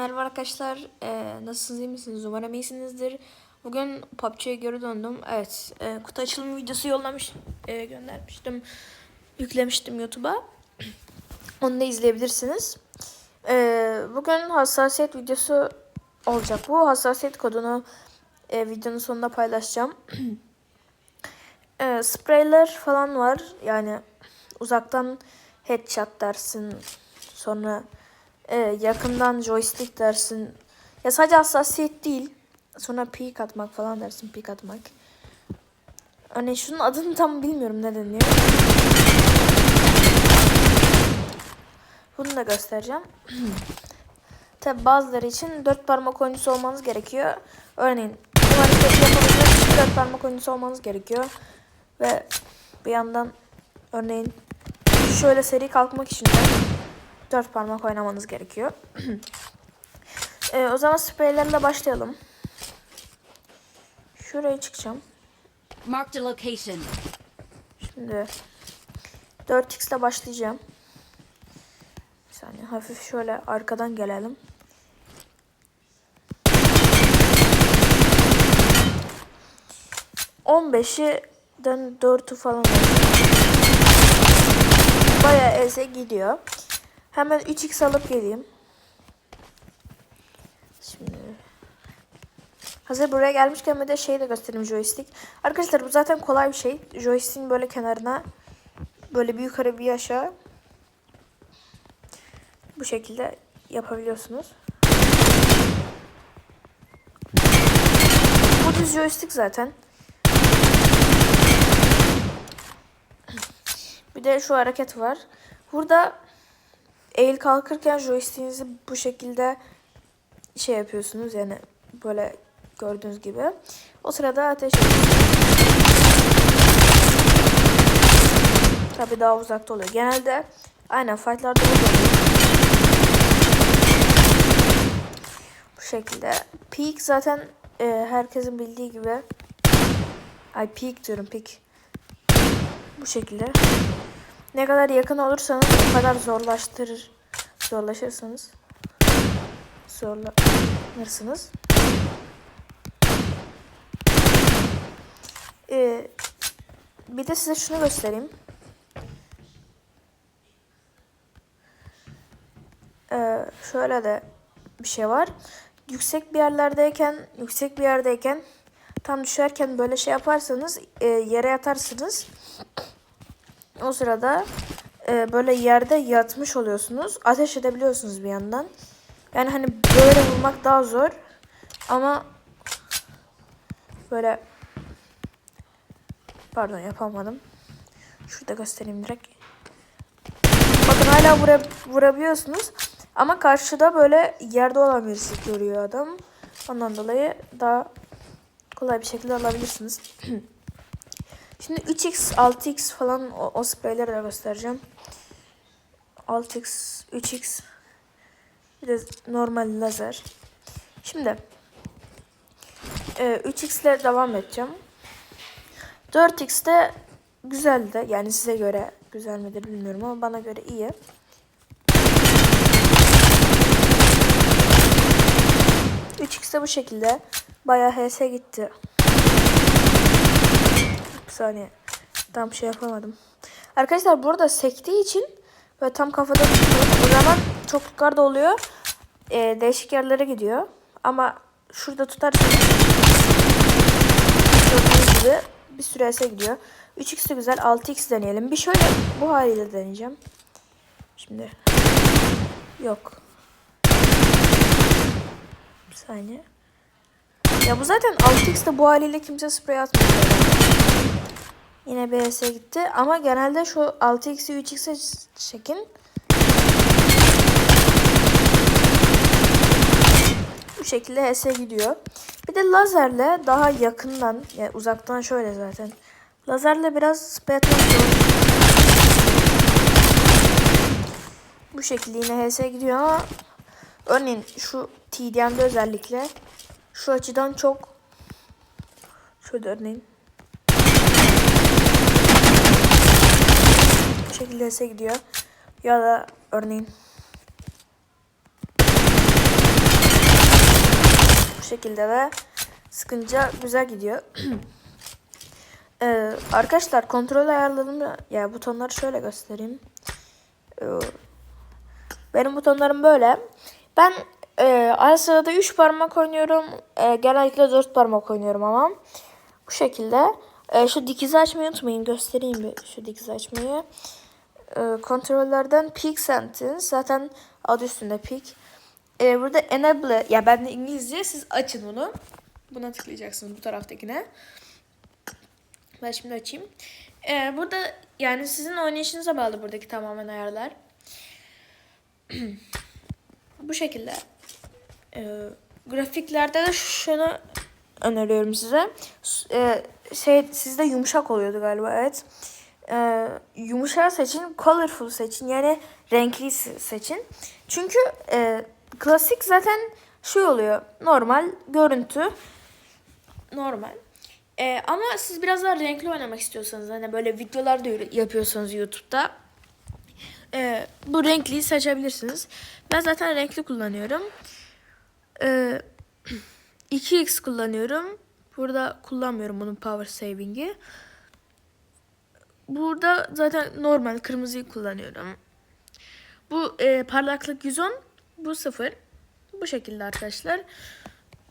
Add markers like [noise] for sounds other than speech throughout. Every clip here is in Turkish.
Merhaba arkadaşlar. Ee, nasılsınız iyi misiniz? Umarım iyisinizdir. Bugün PUBG'ye geri döndüm. Evet. e, kutu açılımı videosu yollamış, e, göndermiştim. Yüklemiştim YouTube'a. [clears throat] Onu da izleyebilirsiniz. Ee, bugün hassasiyet videosu olacak. Bu hassasiyet kodunu e, videonun sonunda paylaşacağım. [clears throat] e, spreyler falan var. Yani uzaktan headshot dersin. Sonra e, yakından joystick dersin. Ya sadece hassasiyet değil. Sonra peek atmak falan dersin. Peek atmak. Hani şunun adını tam bilmiyorum ne deniyor. Bunu da göstereceğim. [clears throat] Tabi bazıları için dört parmak oyuncusu olmanız gerekiyor. Örneğin bu hareketi yapabilmek dört parmak oyuncusu olmanız gerekiyor. Ve bir yandan örneğin şöyle seri kalkmak için de dört parmak oynamanız gerekiyor. [clears throat] Ee, o zaman spreylerle başlayalım. Şuraya çıkacağım. Marked a location. Şimdi 4x ile başlayacağım. Bir saniye hafif şöyle arkadan gelelim. On beşi'den 4'ü falan oldu. Bayağı eze gidiyor. Hemen 3x alıp geleyim. Şimdi Hazır buraya gelmişken bir de şey de göstereyim joystick. Arkadaşlar bu zaten kolay bir şey. Joystick'in böyle kenarına böyle bir yukarı bir aşağı bu şekilde yapabiliyorsunuz. Bu düz joystick zaten. Bir de şu hareket var. Burada eğil kalkırken joystick'inizi bu şekilde şey yapıyorsunuz yani böyle gördüğünüz gibi. O sırada ateş Tabi daha uzakta oluyor. Genelde aynen fightlarda. Bu şekilde. Peak zaten e, herkesin bildiği gibi ay peak diyorum peak. Bu şekilde. Ne kadar yakın olursanız o kadar zorlaştırır. Zorlaşırsanız zorlanırsınız. Ee, bir de size şunu göstereyim. Ee, şöyle de bir şey var. Yüksek bir yerlerdeyken, yüksek bir yerdeyken tam düşerken böyle şey yaparsanız e, yere yatarsınız. O sırada e, böyle yerde yatmış oluyorsunuz. Ateş edebiliyorsunuz bir yandan. Yani hani böyle vurmak daha zor. Ama böyle pardon yapamadım. Şurada göstereyim direkt. Bakın hala vura, vurabiliyorsunuz. Ama karşıda böyle yerde olan birisi görüyor adam. Ondan dolayı daha kolay bir şekilde alabilirsiniz. [clears throat] Şimdi 3x, 6x falan o, o spreyleri de göstereceğim. 6x, 3x bir de normal lazer. Şimdi e, 3x ile devam edeceğim. 4x de güzeldi. Yani size göre güzel midir bilmiyorum ama bana göre iyi. Üç x de bu şekilde. Bayağı HS gitti. Saniye. Tam şey yapamadım. Arkadaşlar burada sektiği için ve tam kafada tutmuyor. O zaman çok yukarıda oluyor. Ee, değişik yerlere gidiyor. Ama şurada tutarsanız gördüğünüz gibi bir süre ese gidiyor. 3x de güzel. 6x deneyelim. Bir şöyle bu haliyle deneyeceğim. Şimdi yok. Bir saniye. Ya bu zaten 6x de bu haliyle kimse sprey atmıyor. Yine BS gitti ama genelde şu 6x'i 3x'e çekin. Bu şekilde HS gidiyor. Bir de lazerle daha yakından yani uzaktan şöyle zaten. Lazerle biraz zor. Bu şekilde yine HS gidiyor ama örneğin şu TDM'de özellikle şu açıdan çok şöyle örneğin şekilde HS gidiyor. Ya da örneğin şekilde de sıkınca güzel gidiyor. [clears throat] Ee, arkadaşlar kontrol ayarlarını yani butonları şöyle göstereyim. Ee, benim butonlarım böyle. Ben e, ara sırada 3 parmak oynuyorum. E, genellikle 4 parmak oynuyorum ama. Bu şekilde. E, şu dikizi açmayı unutmayın. Göstereyim bir şu dikizi açmayı. E, kontrollerden peak sentence. Zaten adı üstünde peak. E, burada enable. Ya ben de İngilizce. Siz açın bunu. Buna tıklayacaksınız bu taraftakine. Ben şimdi açayım. E, burada yani sizin oynayışınıza bağlı buradaki tamamen ayarlar. [clears throat] Bu şekilde. Ee, grafiklerde de şunu öneriyorum size. E, şey sizde yumuşak oluyordu galiba evet. Ee, yumuşak seçin, colorful seçin yani renkli se- seçin. Çünkü e, klasik zaten şey oluyor normal görüntü normal. Ee, ama siz biraz daha renkli oynamak istiyorsanız hani böyle videolar da yapıyorsanız YouTube'da ee, bu renkliyi seçebilirsiniz. Ben zaten renkli kullanıyorum. [clears throat] Ee, 2x kullanıyorum. Burada kullanmıyorum bunun power saving'i. Burada zaten normal kırmızıyı kullanıyorum. Bu e, parlaklık 110, bu 0. Bu şekilde arkadaşlar.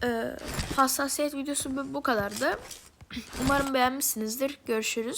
Ee, hassasiyet videosu bu kadardı. Umarım beğenmişsinizdir. Görüşürüz.